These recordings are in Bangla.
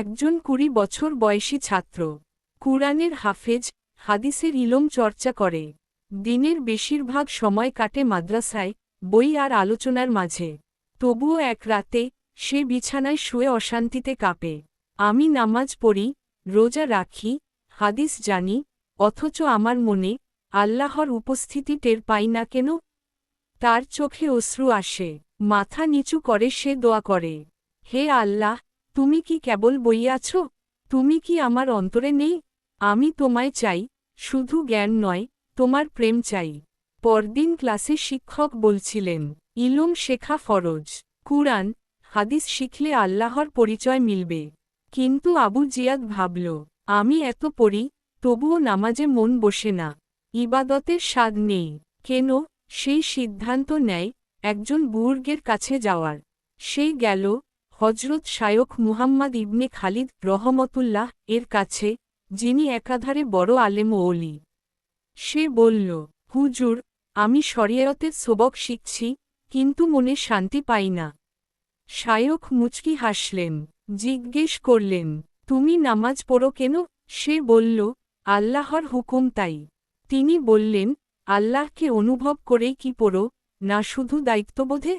একজন কুড়ি বছর বয়সী ছাত্র। কুরআনের হাফেজ, হাদিসের ইলম চর্চা করে। দিনের বেশিরভাগ সময় কাটে মাদ্রাসায়, বই আর আলোচনার মাঝে। তবুও এক রাতে, সে বিছানায় শুয়ে অশান্তিতে কাঁপে। আমি নামাজ পড়ি, রোজা রাখি, হাদিস জানি, অথচ আমার মনে, আল্লাহর উপস্থিতি টের পাই না কেন? তার চোখে অশ্রু আসে, মাথা নিচু করে সে দোয়া করে, হে আল্লাহ তুমি কি কেবল বইয়াছ তুমি কি আমার অন্তরে নেই? আমি তোমায় চাই, শুধু জ্ঞান নয়, তোমার প্রেম চাই। পরদিন ক্লাসে শিক্ষক বলছিলেন, ইলম শেখা ফরজ। কুরআন, হাদিস শিখলে আল্লাহর পরিচয় মিলবে। কিন্তু আবু জিয়াদ ভাবল, আমি এত পড়ি, তবুও নামাজে মন বসে না। ইবাদতের স্বাদ নেই। কেন? সেই সিদ্ধান্ত নেয় একজন বুর্গের কাছে যাওয়ার। সেই গেল হজরত শায়ক মুহাম্মদ ইবনে খালিদ রহমতুল্লাহ এর কাছে, যিনি একাধারে বড় আলেম ও অলি সে বলল, হুজুর, আমি শরিয়তের সবক শিখছি, কিন্তু মনে শান্তি পাই না। শায়ক মুচকি হাসলেন, জিজ্ঞেস করলেন, তুমি নামাজ পড়ো কেন? সে বলল, আল্লাহর হুকুম তাই। তিনি বললেন, আল্লাহকে অনুভব করেই কি পড়ো, না শুধু দায়িত্ববোধে?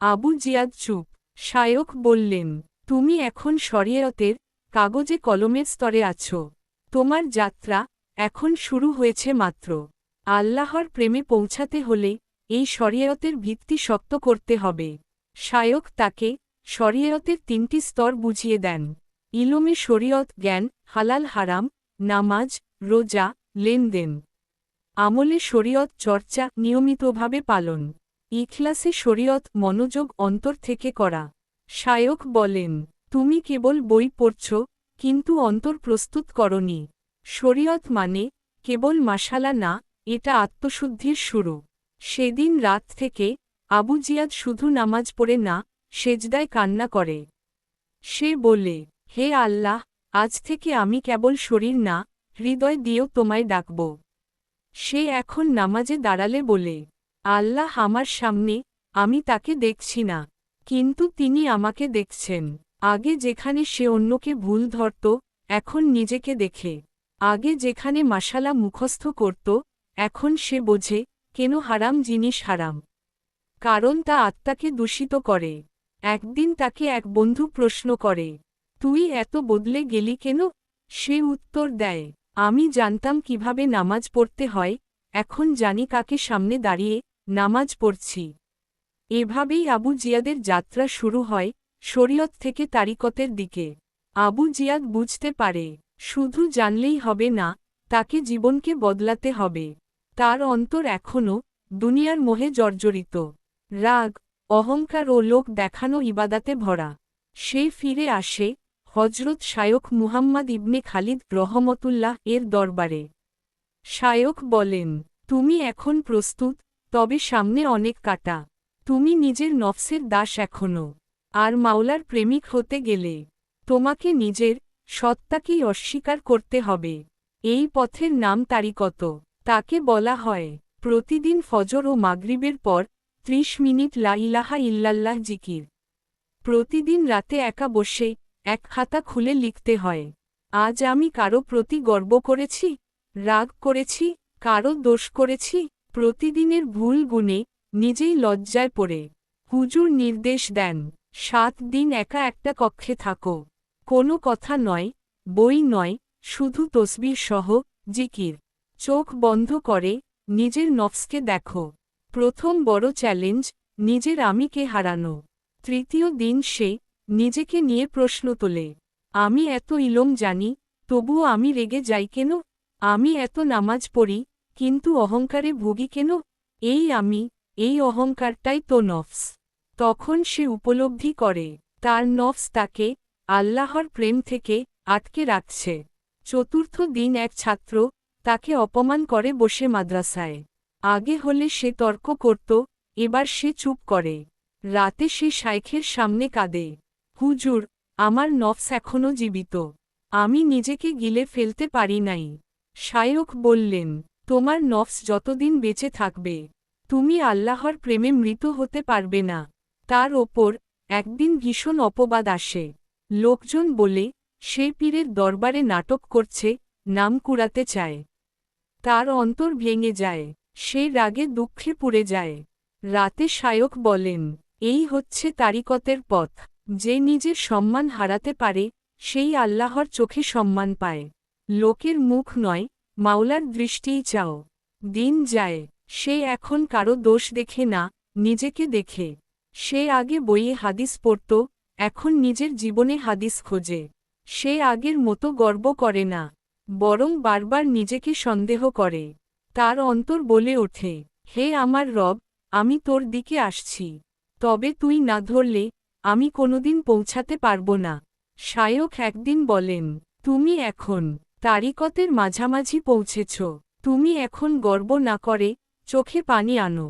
আবু জিয়াদ চুপ। শায়ক বললেন, তুমি এখন শরিয়তের কাগজে কলমের স্তরে আছো। তোমার যাত্রা এখন শুরু হয়েছে মাত্র। আল্লাহর প্রেমে পৌঁছাতে হলে এই শরিয়তের ভিত্তি শক্ত করতে হবে শায়ক তাকে শরিয়তের তিনটি স্তর বুঝিয়ে দেন। ইলমে শরীয়ত, জ্ঞান, হালাল হারাম, নামাজ, রোজা, লেনদেন। আমলে শরীয়ত চর্চা নিয়মিতভাবে পালন। ইখলাসে শরীয়ত মনোযোগ অন্তর থেকে করা। শায়ক বলেন, তুমি কেবল বই পড়ছ, কিন্তু অন্তর প্রস্তুত করনি। শরীয়ত মানে কেবল মাসালা না, এটা আত্মশুদ্ধির শুরু। সেদিন রাত থেকে আবু জিয়াদ শুধু নামাজ পড়ে না, সেজদায় কান্না করে। সে বলে, হে আল্লাহ, আজ থেকে আমি কেবল শরীর না, হৃদয় দিয়েও তোমায় ডাকব। সে এখন নামাজে দাঁড়ালে বলে আল্লাহ আমার সামনে, আমি তাকে দেখছি না। কিন্তু তিনি আমাকে দেখছেন। আগে যেখানে সে অন্যকে ভুল ধরত, এখন নিজেকে দেখে। আগে যেখানে মাসালা মুখস্থ করত, এখন সে বোঝে, কেন হারাম জিনিস হারাম। কারণ তা আত্মাকে দূষিত করে। একদিন তাকে এক বন্ধু প্রশ্ন করে, তুই এত বদলে গেলি কেন? সে উত্তর দেয়, আমি জানতাম কীভাবে নামাজ পড়তে হয়, এখন জানি কাকে সামনে দাঁড়িয়ে নামাজ পড়ছি। এভাবেই আবু জিয়াদের যাত্রা শুরু হয় শরীয়ত থেকে তারিকতের দিকে। আবু জিয়াদ বুঝতে পারে, শুধু জানলেই হবে না, তাকে জীবনকে বদলাতে হবে। তার অন্তর এখনও দুনিয়ার মোহে জর্জরিত। রাগ, অহংকার ও লোক দেখানো ইবাদাতে ভরা। সে ফিরে আসে হজরত শায়ক মুহাম্মদ ইবনে খালিদ রহমতুল্লাহ এর দরবারে। শায়ক বলেন, তুমি এখন প্রস্তুত তবে সামনে অনেক কাটা। তুমি নিজের নফসের দাস এখনও আর মাওলার প্রেমিক হতে গেলে তোমাকে নিজের সত্তাকেই অস্বীকার করতে হবে। এই পথের নাম তারিকত। তাকে বলা হয়, প্রতিদিন ফজর ও মাগরিবের পর ত্রিশ মিনিট লা ইলাহা ইল্লাল্লাহ জিকির। প্রতিদিন রাতে একা বসে এক খাতা খুলে লিখতে হয়। আজ আমি কারও প্রতি গর্ব করেছি, রাগ করেছি, কারও দোষ করেছি প্রতিদিনের ভুল গুণে নিজেই লজ্জায় পড়ে। হুজুর নির্দেশ দেন, সাত দিন একা একটা কক্ষে থাকো। কোনো কথা নয়, বই নয়, শুধু তসবির সহ জিকির। চোখ বন্ধ করে নিজের নফসকে দেখো। প্রথম বড় চ্যালেঞ্জ, নিজের আমিকে হারানো। তৃতীয় দিন সে নিজেকে নিয়ে প্রশ্ন তোলে, আমি এত ইলম জানি, তবুও আমি রেগে যাই কেন? আমি এত নামাজ পড়ি কিন্তু অহংকারে ভুগি কেন? এই আমি, এই অহংকারটাই তো নফস। তখন সে উপলব্ধি করে, তার নফস তাকে, আল্লাহর প্রেম থেকে, আটকে রাখছে। চতুর্থ দিন এক ছাত্র, তাকে অপমান করে বসে মাদ্রাসায়। আগে হলে সে তর্ক করত, এবার সে চুপ করে। রাতে সে শাইখের সামনে কাঁদে। হুজুর, আমার নফস এখনও জীবিত। আমি নিজেকে গিলে ফেলতে পারি নাই। শায়ক বললেন তোমার নফস যতদিন বেঁচে থাকবে, তুমি আল্লাহর প্রেমে মৃত হতে পারবে না। তার ওপর একদিন ভীষণ অপবাদ আসে। লোকজন বলে, সে পীরের দরবারে নাটক করছে, নাম কুড়াতে চায়। তার অন্তর ভেঙে যায়, সে রাগে দুঃখে পুড়ে যায়। রাতে শায়ক বলেন, এই হচ্ছে তারিকতের পথ। যে নিজের সম্মান হারাতে পারে, সেই আল্লাহর চোখে সম্মান পায়। লোকের মুখ নয় মাওলার দৃষ্টিই চাও। দিন যায়, সে এখন কারও দোষ দেখে না, নিজেকে দেখে। সে আগে বইয়ে হাদিস পড়ত, এখন নিজের জীবনে হাদিস খোঁজে। সে আগের মতো গর্ব করে না, বরং বারবার নিজেকে সন্দেহ করে। তার অন্তর বলে ওঠে, হে আমার রব, আমি তোর দিকে আসছি। তবে তুই না ধরলে, আমি কোনোদিন পৌঁছাতে পারব না। শায়ক একদিন বলেন, তুমি এখন তারিকতের মাঝামাঝি পৌঁছেছ। তুমি এখন গর্ব না করে চোখে পানি আনো।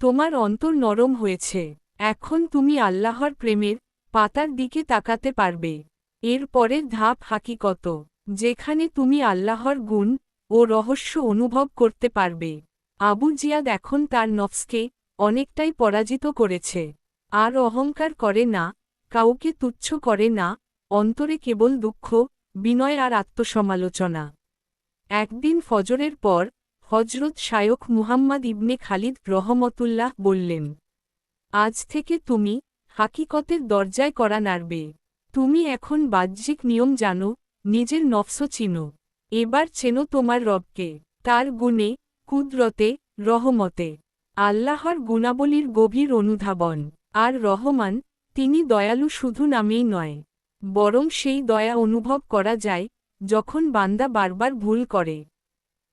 তোমার অন্তর নরম হয়েছে। এখন তুমি আল্লাহর প্রেমের পাতার দিকে তাকাতে পারবে। এর পরের ধাপ হাকিকত, যেখানে তুমি আল্লাহর গুণ ও রহস্য অনুভব করতে পারবে। আবু জিয়াদ এখন তার নফসকে অনেকটাই পরাজিত করেছে। আর অহংকার করে না, কাউকে তুচ্ছ করে না, অন্তরে কেবল দুঃখ বিনয় আর আত্মসমালোচনা। একদিন ফজরের পর হজরত শায়ক মুহাম্মদ ইবনে খালিদ রহমতুল্লাহ বললেন, আজ থেকে তুমি হাকিকতের দরজায় করা নাড়বে। তুমি এখন বাহ্যিক নিয়ম জানো, নিজের নফস চিনো। এবার চেনো তোমার রবকে, তার গুণে, কুদরতে, রহমতে। আল্লাহর গুণাবলীর গভীর অনুধাবন। আর রহমান, তিনি দয়ালু শুধু নামেই নয় বরং সেই দয়া অনুভব করা যায়, যখন বান্দা বারবার ভুল করে।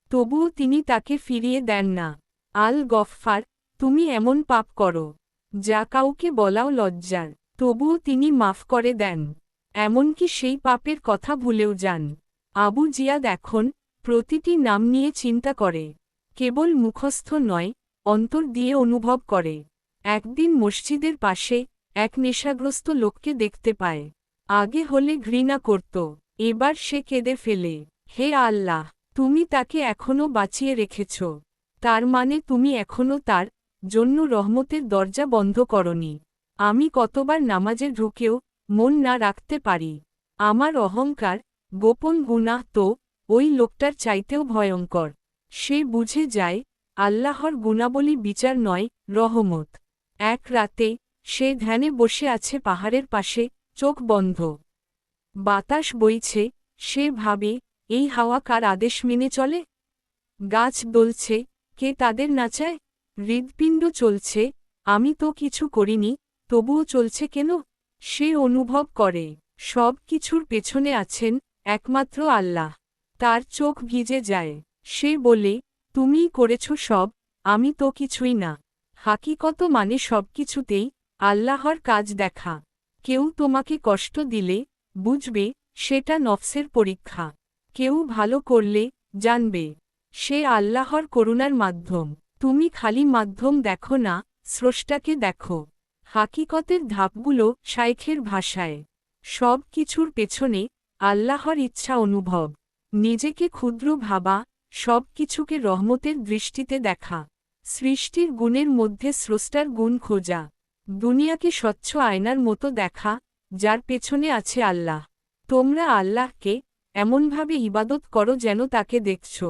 তবুও তিনি তাকে ফিরিয়ে দেন না। আল গফফার তুমি এমন পাপ করো, যা কাউকে বলাও লজ্জার। তবুও তিনি মাফ করে দেন। এমনকি সেই পাপের কথা ভুলেও যান। আবু জিয়াদ এখন প্রতিটি নাম নিয়ে চিন্তা করে। কেবল মুখস্থ নয়, অন্তর দিয়ে অনুভব করে। একদিন মসজিদের পাশে এক নেশাগ্রস্ত লোককে দেখতে পায়। আগে হলে ঘৃণা করত, এবার সে কেঁদে ফেলে। হে আল্লাহ, তুমি তাকে এখনও বাঁচিয়ে রেখেছ। তার মানে তুমি এখনও তার জন্য রহমতের দরজা বন্ধ করনি। আমি কতবার নামাজে ঢুকেও মন না রাখতে পারি। আমার অহংকার, গোপন গুনাহ তো ওই লোকটার চাইতেও ভয়ঙ্কর। সে বুঝে যায়, আল্লাহর গুণাবলী বিচার নয়, রহমত। এক রাতে সে ধ্যানে বসে আছে পাহাড়ের পাশে চোখ বন্ধ। বাতাস বইছে, সে ভাবে, এই হাওয়া কার আদেশ মেনে চলে? গাছ দলছে, কে তাদের নাচায়? হৃদপিণ্ড চলছে, আমি তো কিছু করিনি, তবুও চলছে কেন? সে অনুভব করে, সব কিছুর পেছনে আছেন একমাত্র আল্লাহ। তার চোখ ভিজে যায়। সে বলে, তুমিই করেছ সব, আমি তো কিছুই না। হাকিকত মানে সব কিছুতেই আল্লাহর কাজ দেখা। কেউ তোমাকে কষ্ট দিলে, বুঝবে, সেটা নফসের পরীক্ষা। কেউ ভালো করলে, জানবে। সে আল্লাহর করুণার মাধ্যম। তুমি খালি মাধ্যম দেখো না, স্রষ্টাকে দেখো। হাকিকতের ধাপগুলো শাইখের ভাষায়। সব কিছুর পেছনে আল্লাহর ইচ্ছা অনুভব। নিজেকে ক্ষুদ্র ভাবা, সব কিছুকে রহমতের দৃষ্টিতে দেখা। সৃষ্টির গুণের মধ্যে স্রষ্টার গুণ খোঁজা। দুনিয়াকে স্বচ্ছ আয়নার মতো দেখা, যার পেছনে আছে আল্লাহ। তোমরা আল্লাহকে এমনভাবে ইবাদত করো যেন তাকে দেখছ।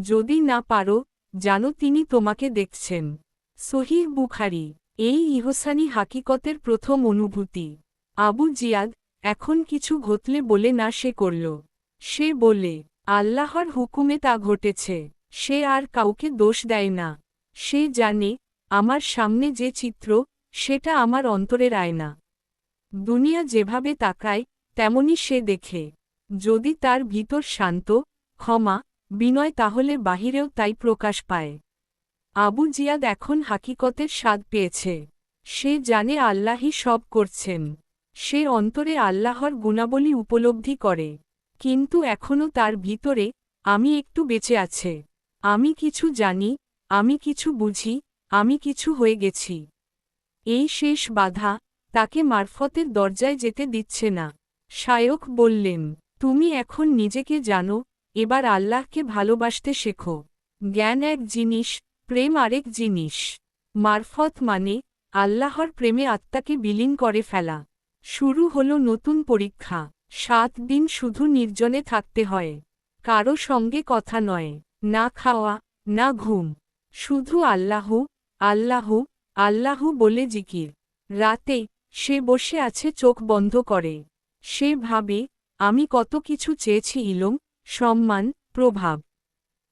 যদি না পারো, জানো তিনি তোমাকে দেখছেন। সহিহ বুখারি, এই ইহসানি হাকিকতের প্রথম অনুভূতি। আবু জিয়াদ, এখন কিছু ঘটলে বলে না সে করল। সে বলে, আল্লাহর হুকুমে তা ঘটেছে। সে আর কাউকে দোষ দেয় না। সে জানে, আমার সামনে যে চিত্র সেটা আমার অন্তরের আয়না। দুনিয়া যেভাবে তাকায়, তেমনি সে দেখে। যদি তার ভিতর শান্ত, ক্ষমা, বিনয় তাহলে বাহিরেও তাই প্রকাশ পায়। আবু জিয়াদ এখন হাকিকতের স্বাদ পেয়েছে। সে জানে আল্লাহই সব করছেন। সে অন্তরে আল্লাহর গুণাবলী উপলব্ধি করে। কিন্তু এখনও তার ভিতরে, আমি একটু বেঁচে আছে। আমি কিছু জানি, আমি কিছু বুঝি, আমি কিছু হয়ে গেছি। এই শেষ বাধা তাকে মারফতের দরজায় যেতে দিচ্ছে না। শায়ক বললেন, তুমি এখন নিজেকে জানো, এবার আল্লাহকে ভালোবাসতে শেখো। জ্ঞান এক জিনিস, প্রেম আরেক জিনিস। মারফত মানে আল্লাহর প্রেমে আত্মাকে বিলীন করে ফেলা। শুরু হলো নতুন পরীক্ষা। সাত দিন শুধু নির্জনে থাকতে হয়। কারও সঙ্গে কথা নয়, না খাওয়া, না ঘুম। শুধু আল্লাহ, আল্লাহু আল্লাহু বলে জিকির। রাতে সে বসে আছে চোখ বন্ধ করে। সে ভাবে, আমি কত কিছু চেয়েছি ইলম, সম্মান, প্রভাব।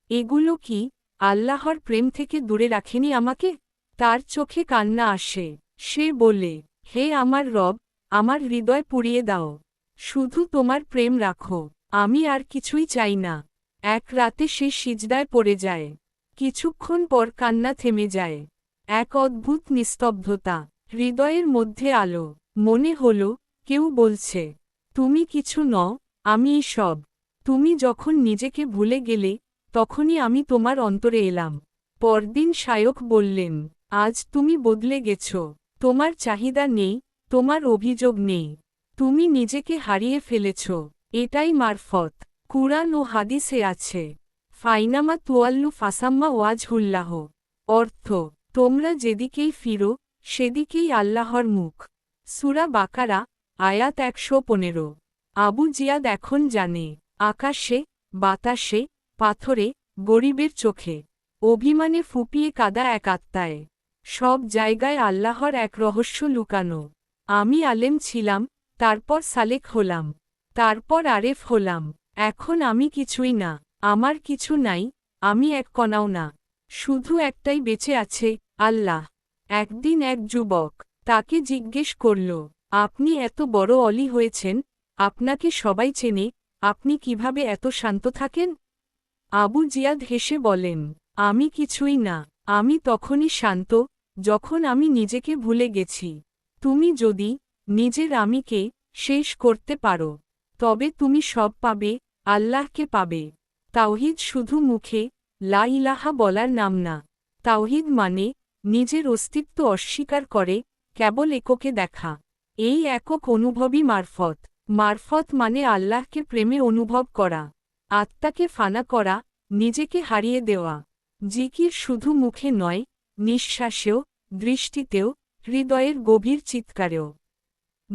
এগুলো কি আল্লাহর প্রেম থেকে দূরে রাখেনি আমাকে? তার চোখে কান্না আসে। সে বলে, হে আমার রব, আমার হৃদয় পুড়িয়ে দাও। শুধু তোমার প্রেম রাখো। আমি আর কিছুই চাই না। এক রাতে সে সিজদায় পড়ে যায়। কিছুক্ষণ পর কান্না থেমে যায়। এক অদ্ভুত নিস্তব্ধতা। হৃদয়ের মধ্যে আলো। মনে হল, কেউ বলছে, তুমি কিছু নও, আমি সব। তুমি যখন নিজেকে ভুলে গেলে, তখনই আমি তোমার অন্তরে এলাম। পরদিন শায়ক বললেন, আজ তুমি বদলে গেছ। তোমার চাহিদা নেই, তোমার অভিযোগ নেই। তুমি নিজেকে হারিয়ে ফেলেছ। এটাই মারফত। কুরআন ও হাদিসে আছে। ফাইনামা তুয়াল্লু ফাসাম্মা ওয়াজ হুল্লাহ অর্থ তোমরা যেদিকেই ফিরো, সেদিকেই আল্লাহর মুখ। সুরা বাকারা, আয়াত একশো পনেরো। আবু জিয়াদ এখন জানে, আকাশে, বাতাসে, পাথরে, গরিবের চোখে। অভিমানে ফুপিয়ে কাদা এক আত্মায়। সব জায়গায় আল্লাহর এক রহস্য লুকানো। আমি আলেম ছিলাম, তারপর সালেক হলাম। তারপর আরেফ হলাম। এখন আমি কিছুই না, আমার কিছু নাই, আমি এক কণাও না। শুধু একটাই বেঁচে আছে, আল্লাহ। একদিন এক যুবক তাকে জিজ্ঞেস করল, আপনি এত বড় অলি হয়েছেন, আপনাকে সবাই চেনে, আপনি কীভাবে এত শান্ত থাকেন? আবু জিয়াদ হেসে বলেন, আমি কিছুই না, আমি তখনই শান্ত, যখন আমি নিজেকে ভুলে গেছি। তুমি যদি নিজের আমিকে শেষ করতে পারো, তবে তুমি সব পাবে, আল্লাহকে পাবে। তাওহিদ শুধু মুখে লা ইলাহা বলার নাম না। তাওহিদ মানে নিজের অস্তিত্ব অস্বীকার করে, কেবল এককে দেখা। এই একক অনুভবই মারফত। মারফত মানে আল্লাহকে প্রেমে অনুভব করা, আত্মাকে ফানা করা, নিজেকে হারিয়ে দেওয়া। জিকির শুধু মুখে নয়, নিঃশ্বাসেও, দৃষ্টিতেও, হৃদয়ের গভীর চিৎকারেও।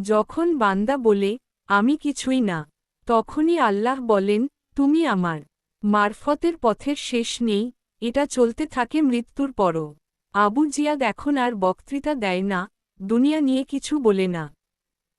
যখন বান্দা বলে, আমি কিছুই না, তখনই আল্লাহ বলেন, তুমি আমার মারফতের পথের শেষ নেই, এটা চলতে থাকে মৃত্যুর পরও। আবু জিয়াদ এখন আর বক্তৃতা দেয় না, দুনিয়া নিয়ে কিছু বলে না।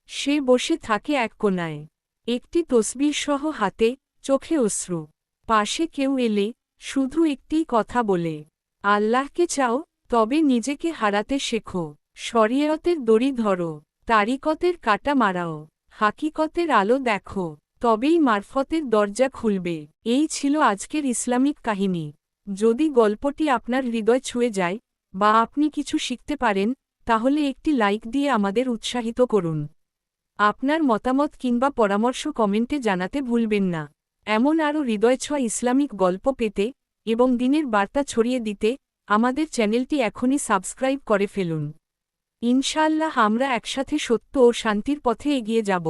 সে বসে থাকে এক কোনায় একটি তসবির সহ হাতে, চোখে অশ্রু। পাশে কেউ এলে, শুধু একটিই কথা বলে। আল্লাহকে চাও, তবে নিজেকে হারাতে শেখো। শরিয়তের দড়ি ধরো, তারিকতের কাটা মারাও। হাকিকতের আলো দেখো। তবেই মারফতের দরজা খুলবে। এই ছিল আজকের ইসলামিক কাহিনী। যদি গল্পটি আপনার হৃদয় ছুঁয়ে যায় বা আপনি কিছু শিখতে পারেন, তাহলে একটি লাইক দিয়ে আমাদের উৎসাহিত করুন। আপনার মতামত কিংবা পরামর্শ কমেন্টে জানাতে ভুলবেন না। এমন আরও হৃদয়ছোঁয়া ইসলামিক গল্প পেতে এবং দিনের বার্তা ছড়িয়ে দিতে আমাদের চ্যানেলটি এখনই সাবস্ক্রাইব করে ফেলুন। ইনশাআল্লাহ আমরা একসাথে সত্য ও শান্তির পথে এগিয়ে যাব।